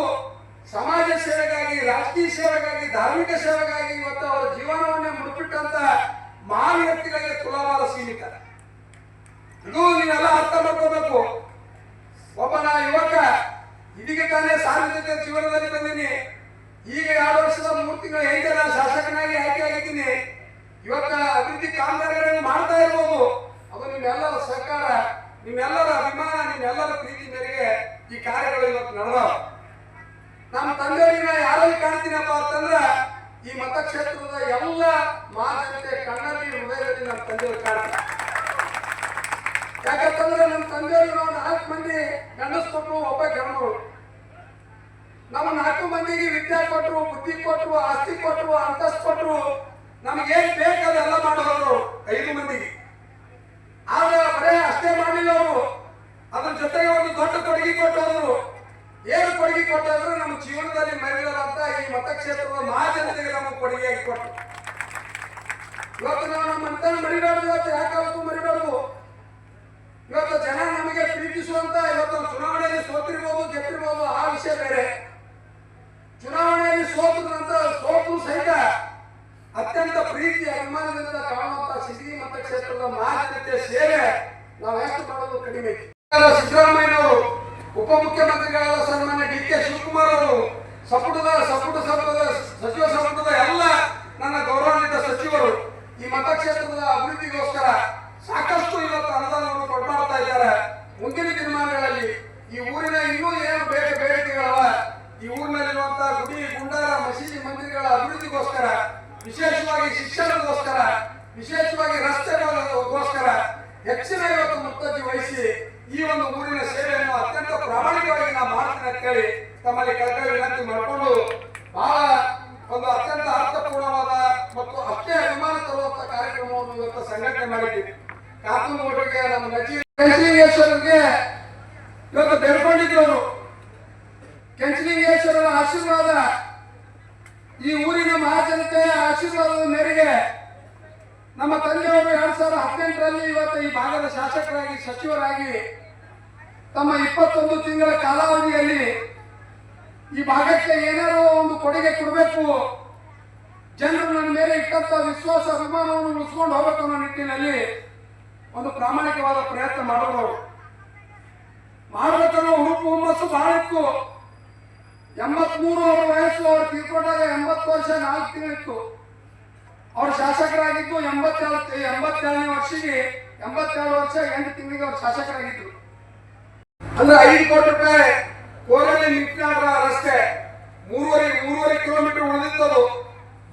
ಸಮಾಜ ಸೇವೆಗಾಗಿ ರಾಜಕೀಯ ಸೇವೆಗಾಗಿ, ಧಾರ್ಮಿಕ ಸೇವೆಗಾಗಿ ಇವತ್ತು ಅವರ ಜೀವನವನ್ನೇ ಮುಡಿಬಿಟ್ಟಂತ ಮಹಾನ್ ವ್ಯಕ್ತಿಗಳಿಗೆ ತುಲಾಭಾರ ಸೀಮಿತ. ಇದು ನೀವೆಲ್ಲ ಅರ್ಥ ಮಾಡ್ಕೋಬೇಕು. ಒಬ್ಬ ನಾ ಯುವಕ, ಇದೀಗ ತಾನೇ ಸಾರ್ವಜನಿಕ ಜೀವನದಲ್ಲಿ ಬಂದೀನಿ. ಈಗ ಎರಡು ವರ್ಷದ ಮೂರು ತಿಂಗಳ ನಾನು ಶಾಸಕನಾಗಿ ಆಯ್ಕೆ ಆಗಿದ್ದೀನಿ. ಇವತ್ತ ಅಭಿವೃದ್ಧಿ ಕಾಮಗಾರಿಗಳನ್ನು ಮಾಡ್ತಾ ಇರ್ಬೋದು. ಅದು ನಿಮ್ಮೆಲ್ಲರ ಸರ್ಕಾರ ನಿಮ್ಮೆಲ್ಲರ ಅಭಿಮಾನ, ನಿಮ್ಮೆಲ್ಲರ ಪ್ರೀತಿ ಮೇರೆಗೆ ಈ ಕಾರ್ಯಗಳು ಇವತ್ತು ನಡೆದವ. ನಮ್ಮ ತಂದೆಯನ್ನ ಯಾರಲ್ಲಿ ಕಾಣ್ತೀನಪ್ಪ ಅಂತಂದ್ರ, ಈ ಮತಕ್ಷೇತ್ರದ ಎಲ್ಲ ಮಾನವತೆ ಕಣ್ಣಲ್ಲಿ ಹೃದಯದಲ್ಲಿ ನಮ್ಮ ತಂದೆಯವರು ಕಾಣ್ತಾರೆ. ಯಾಕಂತಂದ್ರೆ ನಮ್ಮ ತಂದೆಯವರು ನಾಲ್ಕು ಮಂದಿ ಗಂಡಸ್ ಕೊಟ್ಟರು, ಒಬ್ಬ ಗಂಡು ನಮ್ಮ ನಾಲ್ಕು ಮಂದಿಗೆ ವಿದ್ಯೆ ಕೊಟ್ಟರು ಬುದ್ಧಿ ಕೊಟ್ಟರು ಆಸ್ತಿ ಕೊಟ್ಟರು ಅಂತಸ್ ಕೊಟ್ಟರು ನಮಗೇನ್ ಬೇಕು ಅದೆಲ್ಲ ಮಾಡೋರು ಐದು ಮಂದಿಗೆ. ಆದ್ರೆ ಬರೇ ಅಷ್ಟೇ ಮಾಡಲಿಲ್ಲ ಅವರು. ಅದ್ರ ಜೊತೆಗೆ ಒಂದು ದೊಡ್ಡ ಕೊಡುಗೆ ಕೊಟ್ಟವರು ಏನು ಕೊಡುಗೆ ಕೊಟ್ಟಂದ್ರೆ? ನಮ್ಮ ಜೀವನದಲ್ಲಿ ಮರಿಲಾರಂತ ಈ ಮತಕ್ಷೇತ್ರದ ಮಹಾಜನತೆಗೆ ನಮಗೆ ಕೊಡುಗೆಯಾಗಿ ಕೊಟ್ಟರು. ಇವತ್ತು ನಾವು ನಮ್ಮ ಮನೆತನ ಮರಿಬಾರ್ದು, ಇವತ್ತು ಯಾಕಾವತ್ತು ಮರಿಬಾರ್ದು? ಇವತ್ತು ಜನ ನಮಗೆ ಪ್ರೀತಿಸುವಂತ, ಇವತ್ತು ಚುನಾವಣೆಯಲ್ಲಿ ಸೋತಿರ್ಬೋದು, ಗೆದ್ದಿರ್ಬೋದು, ಆ ವಿಷಯ ಬೇರೆ. ಚುನಾವಣೆಯಲ್ಲಿ ಸೋತ ನಂತರ ಸೋತು ಸಹಿತ ಅತ್ಯಂತ ಪ್ರೀತಿ ಅಭಿಮಾನದಿಂದ ಕಾಣುವಂತ ಸಿದ್ಧಿ ಮತಕ್ಷೇತ್ರದ ಮಹಾಜನತೆ ಸೇವೆ ನಾವು ಎಷ್ಟು ಮಾಡೋದು ಕಡಿಮೆ. ಸಿದ್ದರಾಮಯ್ಯನವರು ಉಪಮುಖ್ಯಮಂತ್ರಿಗಳಾದ ಸನ್ಮಾನ್ಯ ಡಿ ಕೆ ಶಿವಕುಮಾರ್ ಅವರು, ಸಂಪುಟದ ಸಂಪುಟ ಸಂಪುಟದ ಸಚಿವ ಸಂಪುಟದ ಎಲ್ಲ ನನ್ನ ಗೌರವಾನ್ವಿತ ಸಚಿವರು ಈ ಮತಕ್ಷೇತ್ರದ ಅಭಿವೃದ್ಧಿಗೋಸ್ಕರ ಸಾಕಷ್ಟು ಇವತ್ತು ಅನುದಾನವನ್ನು ಕೊಟ್ಟಾಡ್ತಾ ಇದ್ದಾರೆ. ಮುಂದಿನ ದಿನಮಾನಗಳಲ್ಲಿ ಈ ಊರಿನ ಇನ್ನೂ ಏನು ಬೇರೆ ಬೇಡಿಕೆಗಳವ ಈ ಊರಿನಲ್ಲಿರುವಂತಹ ಗುಡಿ, ಗುಂಡಾರ, ಮಸೀದಿ ಮಂದಿರಗಳ ಅಭಿವೃದ್ಧಿಗೋಸ್ಕರ, ವಿಶೇಷವಾಗಿ ಶಿಕ್ಷಣಗೋಸ್ಕರ ವಿಶೇಷವಾಗಿ ರಸ್ತೆಗೋಸ್ಕರ ಹೆಚ್ಚಿನ ಇವತ್ತು ಮುತ್ತಜ್ಜಿ ವಹಿಸಿ ಈ ಒಂದು ಊರಿನ ಸೇವೆಯನ್ನು ಅತ್ಯಂತ ಪ್ರಾಮಾಣಿಕವಾಗಿ ನಾವು ಮಾಡ್ತೀನಿ ಅಂತ ಹೇಳಿ ತಮ್ಮಲ್ಲಿ ಕಳಕಳಿ ವಿನಂತಿ ಮಾಡಿಕೊಂಡು ಬಹಳ ಒಂದು ಅತ್ಯಂತ ಅರ್ಥಪೂರ್ಣವಾದ ಮತ್ತು ಅಷ್ಟೇ ಅಭಿಮಾನ ತರುವಂತ ಕಾರ್ಯಕ್ರಮವನ್ನು ಇವತ್ತು ಸಂಘಟನೆ ಮಾಡಿದ್ದೀವಿ. ಕಾತು ನಮ್ಮ ನಜೀರ್ ಕೆಂಚಲಿಂಗೇಶ್ವರರಿಗೆ ಇವತ್ತು ಬೇಡ್ಕೊಂಡಿದ್ರು ಅವರು. ಕೆಂಚಲಿಂಗೇಶ್ವರರ ಆಶೀರ್ವಾದ. ಈ ಊರಿನ ಮಹಾಜನತೆಯ ಆಶೀರ್ವಾದದ ಮೇರೆಗೆ ನಮ್ಮ ತಂದೆಯವರು ಎರಡ್ ಸಾವಿರದ ಹದಿನೆಂಟರಲ್ಲಿ ಇವತ್ತು ಈ ಭಾಗದ ಶಾಸಕರಾಗಿ, ಸಚಿವರಾಗಿ ತಮ್ಮ ಇಪ್ಪತ್ತೊಂದು ತಿಂಗಳ ಕಾಲಾವಧಿಯಲ್ಲಿ ಈ ಭಾಗಕ್ಕೆ ಏನಾದರೂ ಒಂದು ಕೊಡುಗೆ ಕೊಡಬೇಕು. ಜನರು ನನ್ನ ಮೇಲೆ ಇಟ್ಟಂತ ವಿಶ್ವಾಸ, ಅಭಿಮಾನವನ್ನು ಉಳಿಸ್ಕೊಂಡು ಹೋಗಬೇಕು ಅನ್ನೋ ನಿಟ್ಟಿನಲ್ಲಿ ಒಂದು ಪ್ರಾಮಾಣಿಕವಾದ ಪ್ರಯತ್ನ ಮಾಡಬಹುದು ಮಾಡಬೇಕನ್ನೋ ಹುರುಪು ಹುಮ್ಮಸ್ಸು ಬಹಳ ಇತ್ತು. ಎಂಬತ್ಮೂರು ಅವರ ವಯಸ್ಸು ಅವ್ರು ತೀರ್ಕೊಂಡಾಗ ಎಂಬತ್ತು ವರ್ಷ ನಾಲ್ಕು ತಿಂಗಳಿತ್ತು ಅವ್ರು ಶಾಸಕರಾಗಿದ್ದು ಎಂಬತ್ತೇಳು ಎಂಬತ್ತೇಳನೇ ವರ್ಷಕ್ಕೆ ಎಂಬತ್ತೇಳು ವರ್ಷ ಎಂಟು ತಿಂಗಳಿಗೆ ಅವ್ರು ಶಾಸಕರಾಗಿದ್ರು. ಅಂದ್ರೆ ಐದು ಕೋಟಿ ರೂಪಾಯಿ ಕೋರಲ್ಲಿ ನಿಂತ ರಸ್ತೆ ಮೂರುವರೆ ಮೂರುವರೆ ಕಿಲೋಮೀಟರ್ ಉಳಿದಿತ್ತದು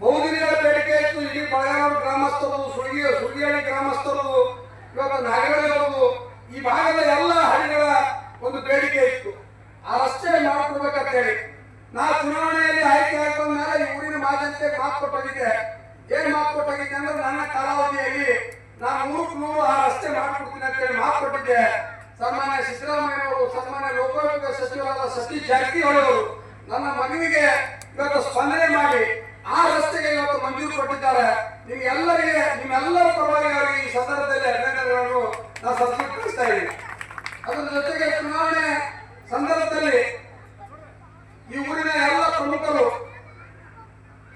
ಬಹುದಿನಗಳ ಬೇಡಿಕೆ ಇತ್ತು ಇಡೀ ಬಳಗಾನೂರು ಗ್ರಾಮಸ್ಥರು ಸುಳ್ಗಿ ಸುಳ್ಗಿಹಳ್ಳಿ ಗ್ರಾಮಸ್ಥರು ಇವತ್ತು ನಾಗರಹಳ್ಳಿ ಈ ಭಾಗದ ಎಲ್ಲ ಹಳ್ಳಿಗಳ ಒಂದು ಬೇಡಿಕೆ ಇತ್ತು ಆ ರಸ್ತೆ ಮಾಡ್ಕೊಡ್ಬೇಕಂತ ಹೇಳಿ ನಾ ಚುನಾವಣೆಯಲ್ಲಿ ಆಯ್ಕೆ ಆಗ್ಕೊಂಡ ಮೇಲೆ ಈ ಊರಿನ ಮಾಜಂತೆ ಮಾತು ಕೊಟ್ಟೋಗಿದ್ದೆ ಏನ್ ಮಾತು ಕೊಟ್ಟೋಗಿದ್ದೆ ಅಂದ್ರೆ ನನ್ನ ಕಾಲಾವಧಿಯಲ್ಲಿ ನಾನು ನೂರಕ್ಕೆ ನೂರು ಆ ರಸ್ತೆ ಮಾಡ್ಕೊಡ್ತೀನಿ ಅಂತ ಹೇಳಿ ಮಾತು ಕೊಟ್ಟಿದ್ದೆ ಸನ್ಮಾನ್ಯ ಸಿದ್ದರಾಮಯ್ಯನವರು, ಸನ್ಮಾನ್ಯ ಲೋಕೋಪಯೋಗ ಸಚಿವರಾದ ಸತೀಶ್ ಜಾರಕಿಹೊಳಿ ಅವರು ನನ್ನ ಮಗನಿಗೆ ಇವತ್ತು ಸ್ಪಂದನೆ ಮಾಡಿ, ಆ ರಸ್ತೆಗೆ ಇವತ್ತು ಮಂಜೂರು ಕೊಟ್ಟಿದ್ದಾರೆ. ನಿಮ್ಗೆಲ್ಲರಿಗೆ ನಿಮ್ಮೆಲ್ಲರ ಪರವಾಗಿ ಅವರಿಗೆ ಈ ಸಂದರ್ಭದಲ್ಲಿ ಅಭಿನಂದನೆಗಳನ್ನು ನಾನು ಸಲ್ಲಿಸ್ತಾ ಇದ್ದೀನಿ. ಅದರ ಜೊತೆಗೆ ಚುನಾವಣೆ ಸಂದರ್ಭದಲ್ಲಿ ಈ ಊರಿನ ಎಲ್ಲ ಪ್ರಮುಖರು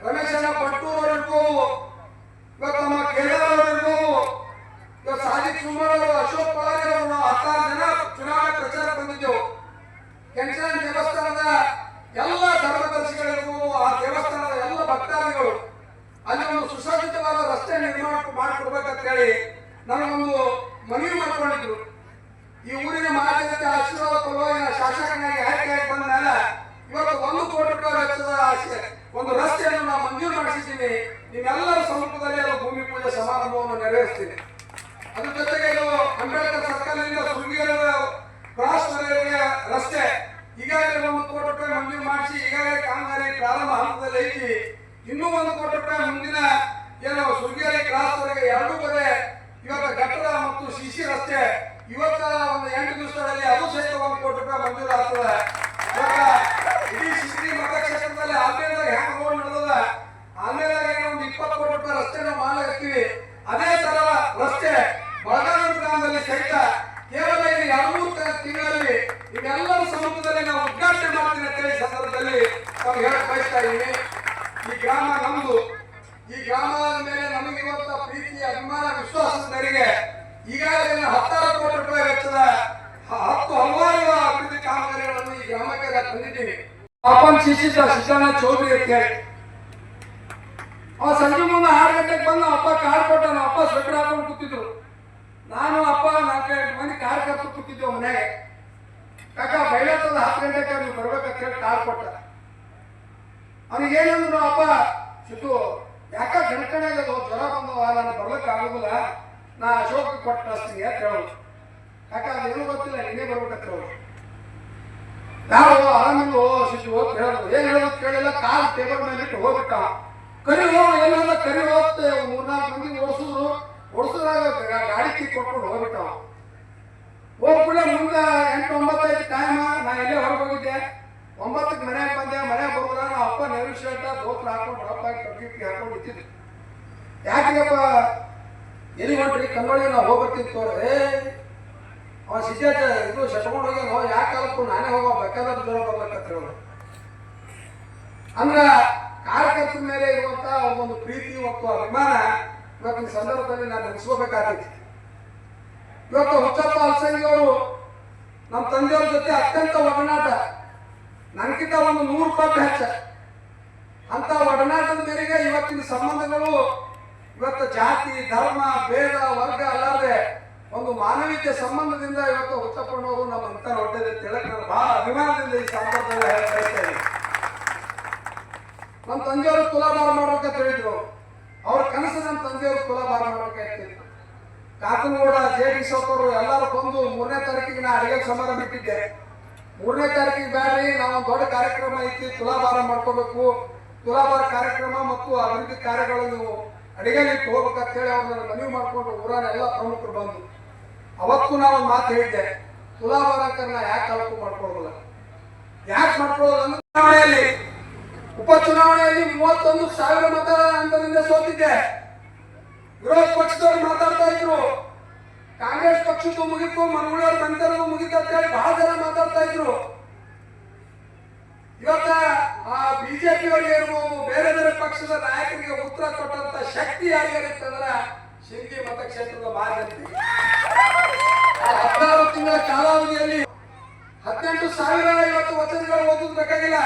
ರಮೇಶಣ್ಣ ಪಟ್ಟೂರ್ ಅವರು ಇರ್ಬೋದು ಇವತ್ತು ನಮ್ಮ ಕೇದಾರ್ ಅವರು ಇರ್ಬೋದು ಇವತ್ತು ಸಾಜಿದ್ ಕುಮಾರ್ ಅವರು ಅಶೋಕ್ ಪವಾರ್ ಅವರು ಹತ್ತಾರು ಜನ ಚುನಾವಣೆ ಪ್ರಚಾರ ಬಂದಿದ್ದೆವು ಕೆಂಚನ ದೇವಸ್ಥಾನದ ಎಲ್ಲ ಧರ್ಮದರ್ಶಿಗಳಿರ್ಬೋದು ಆ ದೇವಸ್ಥಾನದ ಎಲ್ಲ ಭಕ್ತಾದಿಗಳು ಅಲ್ಲಿ ಒಂದು ಸುಸಜ್ಜಿತವಾದ ರಸ್ತೆ ನಿರ್ಮಾಣ ಮಾಡಿಕೊಡ್ಬೇಕಂತ ಹೇಳಿ ನನಗೊಂದು ಮನವಿ ಮಾಡ್ಕೊಂಡಿದ್ರು ಈ ಊರಿನ ಮಹಾಜನತೆ ಆಶೀರ್ವಾದ ಪರವಾಗಿ ಶಾಸಕನಾಗಿ ಆಯ್ಕೆಯಾಗಿ ಬಂದ ಮೇಲೆ ಇವತ್ತು ಒಂದು ಕೋಟಿ ರೂಪಾಯಿ ವೆಚ್ಚದ ಆಶೆ ಒಂದು ರಸ್ತೆಯನ್ನು ನಾನು ಮಂಜೂರು ಮಾಡಿಸಿದ್ದೀನಿ ನಿಮ್ಮೆಲ್ಲರ ಸಮ್ಮುಖದಲ್ಲಿ ಅದು ಭೂಮಿ ಪೂಜೆ ಸಮಾರಂಭವನ್ನು ನೆರವೇರಿಸ್ತೀನಿ ಅದ್ರ ಜೊತೆಗೆ ಇದು ಅಂಬೇಡ್ಕರ್ ಸರ್ಕಲ್ನಿಂದ ಸುರ್ಗಿಯರ ಕ್ರಾಸ್ ವರೆಗೆ ರಸ್ತೆ ಈಗಾಗಲೇ ಒಂದು ಕೋಟಿ ರೂಪಾಯಿ ಮಂಜೂರು ಮಾಡಿಸಿ ಈಗಾಗಲೇ ಕಾಮಗಾರಿ ಪ್ರಾರಂಭ ಹಂತದಲ್ಲಿ ಐತಿ ಇನ್ನೂ ಒಂದು ಕೋಟಿ ರೂಪಾಯಿ ಮುಂದಿನ ಏನು ಸುರ್ಗಿಯರಿ ಕ್ರಾಸ್ ಎರಡೂ ಬದೆ ಇವಾಗ ಘಟ್ಟದ ಮತ್ತು ಸಿಸಿ ರಸ್ತೆ ಇವತ್ತ ಒಂದು ಎಂಟು ದಿವಸಗಳಲ್ಲಿ ಅದು ಸಹಿತ ಒಂದು ಕೋಟಿ ರೂಪಾಯಿ ಮಂಜೂರು ಆಗ್ತದೆ. ಇಡೀ ಸಿದ್ಧಿ ಮತಕ್ಷೇತ್ರದಲ್ಲಿ ಆಮೇಲೆ ಹೆಂಗ್ ರೋಡ್ ನಡೆದದ ಆಮೇಲೆ ಒಂದು ಇಪ್ಪತ್ತು ಕೋಟಿ ರೂಪಾಯಿ ರಸ್ತೆ ನಾವು ಮಾಡಲಾಗ್ತೀವಿ. ಅದೇ ತರ ರಸ್ತೆ ಬಳಗಾನೂರು ಗ್ರಾಮದಲ್ಲಿ ಸಹಿತ ಕೇವಲ ಇಲ್ಲಿ ಎರಡು ತಿಂಗಳಲ್ಲಿ ಇವೆಲ್ಲರ ಸಮ್ಮುಖದಲ್ಲಿ ನಾವು ಉದ್ಘಾಟನೆ ಮಾಡ್ತೀನಿ ಅಂತ ಸಂದರ್ಭದಲ್ಲಿ ನಾವು ಹೇಳಕ್ ಬಯಸ್ತಾ ಇದ್ದೀನಿ. ಈ ಗ್ರಾಮ ನಮ್ದು. ಈ ಗ್ರಾಮದ ಮೇಲೆ ನಮಗೆ ಇವತ್ತ ಪ್ರೀತಿ ಅಭಿಮಾನ, ವಿಶ್ವಾಸದವರಿಗೆ ಈಗಾಗಲೇ ಹತ್ತಾರು ಕೋಟಿ ರೂಪಾಯಿ ವೆಚ್ಚದ ಹತ್ತು ಹಲವಾರು ಅಭಿವೃದ್ಧಿ ಕಾಮಗಾರಿಗಳನ್ನು ಈ ಗ್ರಾಮಕ್ಕೆ ತಂದಿದ್ದೀವಿ. ಪಾಪನ್ ಶಿಶಿತ ಶಿಶಾನ ಚೌಧರಿ ಅವ ಸಂಜೆ ಮುಂದೆ ಆರು ಗಂಟೆಗೆ ಬಂದು ಅಪ್ಪ ಕಾರ್ ಕೊಟ್ಟ ನಮ್ಮ ಅಪ್ಪ ಸ್ವೆಟರ್ ಹಾಕೊಂಡು ಕೂತಿದ್ರು. ನಾನು, ಅಪ್ಪ, ನಾಲ್ಕೈದು ಮಂದಿ ಕಾರ್ ಕರ್ತು ಕೂತಿದ್ದೆವು ಮನೆಗೆ. ಕಾಕ ಬೈಲತ್ತದ ಹತ್ತು ಗಂಟೆಗೆ ನೀವು ಬರ್ಬೇಕಂತ ಹೇಳಿ ಕಾರ್ ಕೊಟ್ಟ. ಅವನಿಗೆ ಏನಂದ್ರು ಅಪ್ಪ ಸಿದ್ದು ಯಾಕ ಗಣಕಣೆಗದು ಜ್ವರ ಬಂದವ, ನಾನು ಬರ್ಲಿಕ್ಕೆ ಆಗೋದಿಲ್ಲ. ನಾ ಅಶೋಕ ಕೊಟ್ಟು ಕಳಿಸ್ತೀನಿ ಅಂತ ಹೇಳೋದು ಯಾಕೆ ಅದೇನು ಗೊತ್ತಿಲ್ಲ ನೀನೇ ಬರ್ಬೇಕಂತ ಹೇಳೋದು ನಾವು ಆರಾಮಿಲ್ಲ ಸಿದ್ದು ಅಂತ ಹೇಳೋದು ಏನು ಹೇಳೋದು ಕೇಳಿಲ್ಲ, ಕಾಲು ಟೇಬಲ್ ಮೇಲೆ ಇಟ್ಟು ಹೋಗ್ಬಿಟ್ಟ. ಕರಿ ಹೋಗಿ ಎಲ್ಲ ಕರಿ ಹೋಗ್ತೆ ಮೂರ್ನಾಲ್ಕು ಮಂದಿ ಓಡಿಸಿದ್ರು. ಓಡಿಸಿದಾಗ ಗಾಡಿ ಕಿ ಕೊಟ್ಕೊಂಡು ಹೋಗ್ಬಿಟ್ಟ. ಅವ. ಹೋಗ್ಬಿಟ್ಟೆ ಮುಂದೆ ಎಂಟು ಒಂಬತ್ತೈದು ಟೈಮ್ ನಾ ಎಲ್ಲೇ ಹೊರಗೆ ಹೋಗಿದ್ದೆ. ಒಂಬತ್ತಕ್ಕೆ ಮನೆಗೆ ಬಂದೆ, ಮನೆಗೆ ಬರುವಾಗ ಅಪ್ಪ ನೆರಳು ಅಂತ ದೋತ್ರ ಹಾಕೊಂಡು ಡ್ರಾಪ್ ಆಗಿ ಕಟ್ಟಿ ಹಾಕೊಂಡು ಇಟ್ಟಿದ್ದು ಯಾಕೆಪ್ಪ? ಎಲ್ಲಿ ಹೊಂಟ್ರಿ? ಕನ್ನಡಿಗೆ ನಾವು ಹೋಗ್ಬರ್ತೀವಿ ತೋರಿ ಅವ ಸಿದ್ಧಾರ್ಥ ಇದು ಶಟ್ಕೊಂಡು ಹೋಗಿ ಹೋಗಿ ಯಾಕೆ ನಾನೇ ಹೋಗೋ ಬೇಕಾದ ದೂರ ಬರ್ಬೇಕಂತ ಅಂದ್ರ ಕಾರ್ಯಕರ್ತರ ಮೇಲೆ ಇರುವಂತ ಒಂದು ಪ್ರೀತಿ ಮತ್ತು ಅಭಿಮಾನ ಇವತ್ತಿನ ಸಂದರ್ಭದಲ್ಲಿ ನಾನು ನೆನೆಸ್ಕೋಬೇಕಾಗ್ತೈತಿ. ಇವತ್ತು ಹುಚ್ಚಪ್ಪ ಅಲ್ಸಂಗಿ ಅವರು ನಮ್ಮ ತಂದೆಯವ್ರ ಜೊತೆ ಅತ್ಯಂತ ಒಡನಾಟ. ನನಗಿಂತ ಒಂದು ನೂರು ಪಟ್ಟು ಹೆಚ್ಚ ಅಂತ ಒಡನಾಟದ ಮೇರೆಗೆ ಇವತ್ತಿನ ಸಂಬಂಧಗಳು, ಇವತ್ತು ಜಾತಿ, ಧರ್ಮ, ಭೇದ, ವರ್ಗ ಅಲ್ಲದೆ ಒಂದು ಮಾನವೀಯ ಸಂಬಂಧದಿಂದ ಇವತ್ತು ಹುಟ್ಟಕೊಂಡವರು ನಮ್ಮ ಅಂತ ಹೊಟ್ಟೆದೆ ತಿಳಕ್ ಬಹಳ ಅಭಿಮಾನದಿಂದ ಈ ಸಂದರ್ಭದಲ್ಲಿ ಹೇಳ್ತಾ ಇದ್ದೇನೆ. ನಮ್ಮ ತಂದೆಯವರು ತುಲಾಭಾರ ಮಾಡೋಕೆ ತಿಳಿದ್ರು ಅವ್ರ. ಕನಸು ನಮ್ಮ ತಂದೆಯವರು ಮಾಡೋಕೆ ಮಾಡ್ಬೇಕಾಯ್ತಿತ್ತು ಕಾಕನಗೌಡ, ಜೆ ಡಿ ಸೌಕರು ಎಲ್ಲರೂ ಬಂದು ಮೂರನೇ ತಾರೀಕಿಗೆ ನಾ ಅಡಿಗೆ ಸಮಾರಂಭ ಇಟ್ಟಿದ್ದೆ. ಮೂರನೇ ತಾರೀಕಿಗೆ ಬ್ಯಾಡ್ರಿ, ನಾವು ದೊಡ್ಡ ಕಾರ್ಯಕ್ರಮ ಐತಿ, ತುಲಾಭಾರ ಮಾಡ್ಕೋಬೇಕು. ತುಲಾಭಾರ ಕಾರ್ಯಕ್ರಮ ಮತ್ತು ಅಭಿವೃದ್ಧಿ ಕಾರ್ಯಗಳು ನೀವು ಅಡಿಗೆ ಇಟ್ಟು ಹೋಗ್ಬೇಕಂತ ಹೇಳಿ ಅವ್ರನ್ನ ಮನವಿ ಮಾಡ್ಕೊಂಡು ಊರಾನ ಎಲ್ಲ ಪ್ರಮುಖರು ಬಂದು. ಅವತ್ತು ನಾವು ಮಾತು ಹೇಳಿದ್ದೆ, ತುಲಾಭಾರ ನಾ ಯಾಕೆ ತಾಲೂಕು ಮಾಡ್ಕೊಳ್ಳಲ್ಲ ಯಾಕೆ ಮಾಡ್ಕೊಳ್ಳೋದು ಚುನಾವಣೆಯಲ್ಲಿ, ಉಪಚುನಾವಣೆಯಲ್ಲಿ ಮೂವತ್ತೊಂದು ಸಾವಿರ ಮತ ಅಂತರಿಂದ ಸೋತಿದ್ದೆ. ವಿರೋಧ ಪಕ್ಷದವರು ಮಾತಾಡ್ತಾ ಇದ್ರು. ಕಾಂಗ್ರೆಸ್ ಪಕ್ಷದ್ದು ಮುಗಿತು, ಮಂಗಳೂರು ಬಂತರದು ಮುಗಿತು ಅಂತ ಹೇಳಿ ಬಹಳ ಜನ ಮಾತಾಡ್ತಾ ಇದ್ರು. ಇವತ್ತ ಆ ಬಿಜೆಪಿ ಅವರಿಗೆ ಇರ್ಬೋದು ಬೇರೆ ಬೇರೆ ಪಕ್ಷದ ನಾಯಕರಿಗೆ ಉತ್ತರ ಕೊಟ್ಟಂತ ಶಕ್ತಿ ಯಾರಿಗಾರಿತ್ತಂದ್ರ ಶಿಂಗಿ ಮತಕ್ಷೇತ್ರದ ಆ ಹದಿನಾರು ತಿಂಗಳ ಕಾಲಾವಧಿಯಲ್ಲಿ ಹದಿನೆಂಟು ಸಾವಿರ ಐವತ್ತು ವಚನಗಳು ಓದೋದು ಬೇಕಾಗಿಲ್ಲ.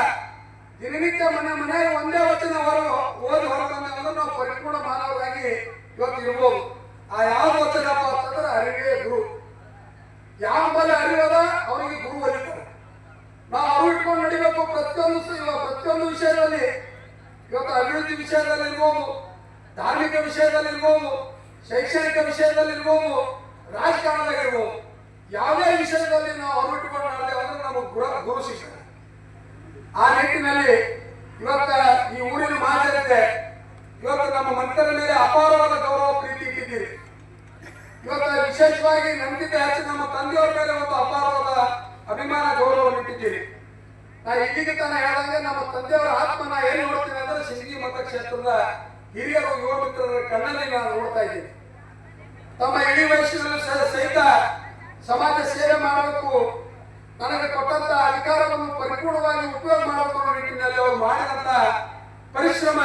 ದಿನನಿತ್ಯ ಮನೆ ಮನೆಯಲ್ಲಿ ಒಂದೇ ವಚನ ಹೊರ ಓದಿ ಅಂದ್ರೆ ನಾವು ಪರಿಪೂರ್ಣ ಮಾನವರಾಗಿ ಇವತ್ತು ಇರ್ಬೋದು. ಆ ಯಾವ ವಚನಪ್ಪ ಅಂತಂದ್ರೆ ಅರಿವೇ ಗುರು. ಯಾವ ಬಲ ಅರಿವದ ಅವರಿಗೆ ಗುರು ಒಲಿತಾರೆ ನಾವು ಅರಿವು ಇಟ್ಕೊಂಡು ನಡಿಬೇಕು ಪ್ರತಿಯೊಂದು ಪ್ರತಿಯೊಂದು ವಿಷಯದಲ್ಲಿ. ಇವತ್ತು ಅಭಿವೃದ್ಧಿ ವಿಷಯದಲ್ಲಿ ಇರ್ಬೋದು, ಧಾರ್ಮಿಕ ವಿಷಯದಲ್ಲಿ ಇರ್ಬೋದು, ಶೈಕ್ಷಣಿಕ ವಿಷಯದಲ್ಲಿ ಇರ್ಬೋದು ರಾಜಕಾರಣದಲ್ಲಿರ್ಬೋದು ಯಾವುದೇ ವಿಷಯದಲ್ಲಿ ನಾವು ಅರಿವು ಇಟ್ಕೊಂಡು ಅಂದ್ರೆ ನಮಗೆ ಗುರು ಗುರು ಶಿಕ್ಷಣ ಆ ನಿಟ್ಟಿನಲ್ಲಿ ಇವತ್ತ ಈ ಊರಿನ ಮಾಜನತೆ ಇವತ್ತು ನಮ್ಮ ಮಂತ್ರದ ಮೇಲೆ ಅಪಾರವಾದ ಗೌರವ, ಪ್ರೀತಿ ಇಟ್ಟಿದ್ದೀರಿ ಇವತ್ತು ವಿಶೇಷವಾಗಿ ನಮ್ಗಿಂತ ಹೆಚ್ಚು ನಮ್ಮ ತಂದೆಯವರ ಮೇಲೆ ಒಂದು ಅಪಾರವಾದ ಅಭಿಮಾನ ಗೌರವ ಇಟ್ಟಿದ್ದೀರಿ. ನಾ ಇಲ್ಲಿಗೆ ತನ ಹೇಳಿದಂಗೆ ನಮ್ಮ ತಂದೆಯವರ ಆತ್ಮನ ಏನ್ ನೋಡ್ತೀನಿ ಅಂದ್ರೆ ಸಿಂಗಿ ಮತಕ್ಷೇತ್ರದ ಹಿರಿಯರು ಯುವ ಮಿತ್ರರ ಕಣ್ಣಲ್ಲಿ ನಾನು ನೋಡ್ತಾ ಇದ್ದೀನಿ. ತಮ್ಮ ಇಡೀ ವಯಸ್ಸಿನಲ್ಲಿ ಸಹ- ಸಹಿತ ಸಮಾಜ ಸೇವೆ ಮಾಡಬೇಕು ನನಗೆ ಕೊಟ್ಟಂತ ಅಧಿಕಾರವನ್ನು ಪರಿಪೂರ್ಣವಾಗಿ ಉಪಯೋಗ ಮಾಡಬೇಕು ನಿಟ್ಟಿನಲ್ಲಿ ಅವರು ಮಾಡಿದಂತ ಪರಿಶ್ರಮ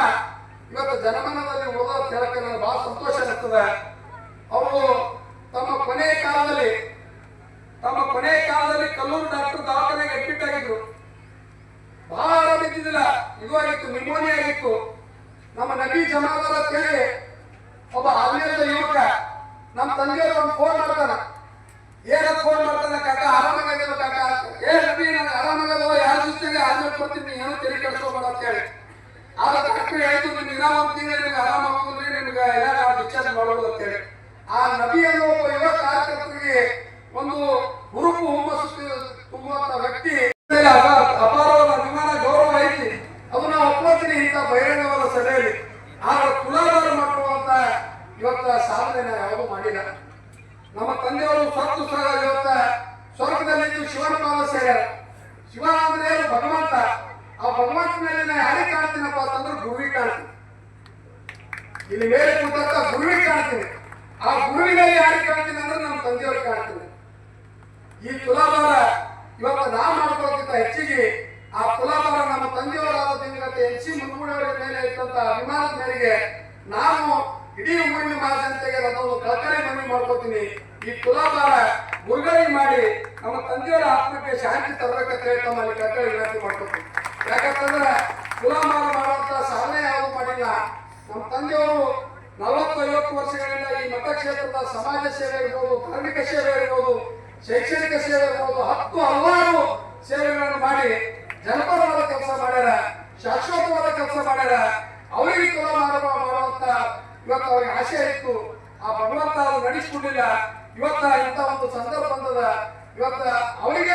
ಇವತ್ತು ಜನಮನದಲ್ಲಿ ಉಳಿದ ಹೇಳಕ್ಕೆ ನನಗೆ ಬಹಳ ಸಂತೋಷ ಅನಿಸ್ತದೆ ಅವರು ತಮ್ಮ ಕೊನೆಯ ಕಾಲದಲ್ಲಿ, ತಮ್ಮ ಕೊನೆಯ ಕಾಲದಲ್ಲಿ ಕಲ್ಲೂರು ಡಾಕ್ಟರ್ ದವಾಖಾನೆಗೆ ಅಡ್ಮಿಟ್ ಆಗಿದ್ರು. ಬಹಳ ಬಿದ್ದಿದ್ದಿಲ್ಲ. ಇದು ಆಗಿತ್ತು ನಿಮೋನಿಯಾ ಆಗಿತ್ತು. ನಮ್ಮ ನಬಿ ಜಮಾದಾರ ಹೇಳಿ, ಒಬ್ಬ ಹದಿನೈದು ಯುವಕ, ನಮ್ಮ ತಂದೆಯವರು ಒಂದು ಫೋನ್ ಮಾಡ್ತಾನ. ಏನ ಫೋನ್ ಮಾಡ್ತಾನೆ ಕಾಕ? ಆರಾಮಾಗಿಲ್ಲ ಕಾಕ? ಏ ನಬಿ, ನಾನು ಆರಾಮಾಗಲ್ಲ ಯಾರ ಜೊತೆಗೆ? ಆದ್ಮೇಲೆ ಕೊಡ್ತೀನಿ ನೀ ಏನೋ ತೆರಿಗೆ ಕೆಡಿಸ್ಕೋಬೇಡ ಅಂತ ಹೇಳಿ. ಆಗ ಡಾಕ್ಟರ್ ಇನ್ನೂ ಒಂದು ತಿಂಗಳು ನಿಮ್ಗೆ ಆರಾಮಾಗೋದ್ರಿ ನಿಮ್ಗೆ ಎಲ್ಲ ಡಿಸ್ಚಾರ್ಜ್ ಮಾಡೋದು ಅಂತ ಹೇಳಿ ಆ ನಬಿ ಒಬ್ಬ ಯುವ ಕಾರ್ಯಕರ್ತರಿಗೆ ಒಂದು ಹುರುಪು ಹುಮ್ಮಸ್ಸು ತುಂಬುವಂತ ವ್ಯಕ್ತಿ. ಅಪಾರವಾದ ಅಭಿಮಾನ, ಗೌರವ ಐತಿ. ಅದು ನಾವು ಒಪ್ಪತ್ತೀನಿ ಇಂಥ ಬಹಿರಂಗವಾದ ಸಭೆಯಲ್ಲಿ. ಆದ್ರೆ ಕುಲಾಧಾರ ಮಾಡುವಂತ ಇವತ್ತ ಸಾಧನೆ ನಾವು ಯಾವುದೂ ಮಾಡಿಲ್ಲ. ನಮ್ಮ ತಂದೆಯವರು ಸತ್ತು ಸಹ ಇವತ್ತ ಸ್ವರ್ಗದಲ್ಲಿ ಶಿವನ ಪಾದ ಸೇರ್ಯಾರ. ಶಿವ ಅಂದ್ರೆ? ಭಗವಂತ? ಆ ಭಗವಂತನಲ್ಲಿ ನಾ ಯಾರಿಗೆ ಕಾಣ್ತೀನಪ್ಪ ಅಂತಂದ್ರೆ ಗುರುವಿಗೆ ಕಾಣ್ತೀನಿ. ಇಲ್ಲಿ ಮೇಲೆ ಕೂತಂತ ಗುರುವಿಗೆ ಕಾಣ್ತೀನಿ. ಆ ಗುರುವಿನಲ್ಲಿ ಯಾರು ಕಾಣ್ತೀನಿ ಅಂದ್ರೆ ನಮ್ಮ ತಂದೆಯವ್ರಿಗೆ ಕಾಣ್ತೀನಿ. ಈ ತುಲಾಭಾರ ಇವತ್ತು ನಾ ಮಾಡ್ಕೊಳ್ಳೋಕ್ಕಿಂತ ಹೆಚ್ಚಿಗೆ ಆ ತುಲಾಭಾರ ನಮ್ಮ ತಂದೆಯವರಾದ ಎನ್ ಸಿ ಮೇಲೆ ಇಟ್ಟಂತ ಅಭಿಮಾನದ ಮೇರೆಗೆ ನಾನು ಇಡೀ ಊರಿನ ಮಹಾಜನತೆಗೆ ಅದೊಂದು ಕಳಕಳಿ ಮನವಿ ಮಾಡ್ಕೋತೀನಿ. ಈ ತುಲಾಭಾರ ಮುರುಗಡೆ ಮಾಡಿ ನಮ್ಮ ತಂದೆಯವರ ಆತ್ಮಕ್ಕೆ ಶಾಂತಿ ತರಬೇಕಂತ ಹೇಳಿ ತಮ್ಮಲ್ಲಿ ಕಳಕಳಿ ವಿನಂತಿ ಮಾಡ್ಕೋತೀನಿ. ಯಾಕಂತಂದ್ರೆ ತುಲಾಭಾರ ಮಾಡುವಂತ ಸಾಧನೆ ಯಾವುದು ಮಾಡಿಲ್ಲ. ನಮ್ಮ ತಂದೆಯವರು ನಲವತ್ತೈವತ್ತು ವರ್ಷಗಳಿಂದ ಈ ಮತಕ್ಷೇತ್ರದ ಸಮಾಜ ಸೇವೆ ಇರ್ಬೋದು, ಕಾರ್ಮಿಕ ಸೇವೆ ಇರ್ಬೋದು, ಶೈಕ್ಷಣಿಕ ಸೇವೆ ಇರ್ಬೋದು, ಹತ್ತು ಹಲವಾರು ಸೇವೆಗಳನ್ನು ಮಾಡಿ ಜನಪರವಾದ ಕೆಲಸ ಮಾಡ್ಯಾರ, ಶಾಶ್ವತವಾದ ಕೆಲಸ ಮಾಡ್ಯಾರ. ಅವರಿಗೆ ಕುಲ ಮಾಡುವ ಮಾಡುವಂತ ಇವತ್ತು ಅವ್ರಿಗೆ ಆಸೆ ಇತ್ತು. ಆ ಭಗವಂತ ಅದು ನಡೆಸಿಕೊಂಡಿಲ್ಲ. ಇವತ್ತ ಇಂಥ ಒಂದು ಸಂದರ್ಭ ಬಂದದ. ಇವತ್ತ ಅವರಿಗೆ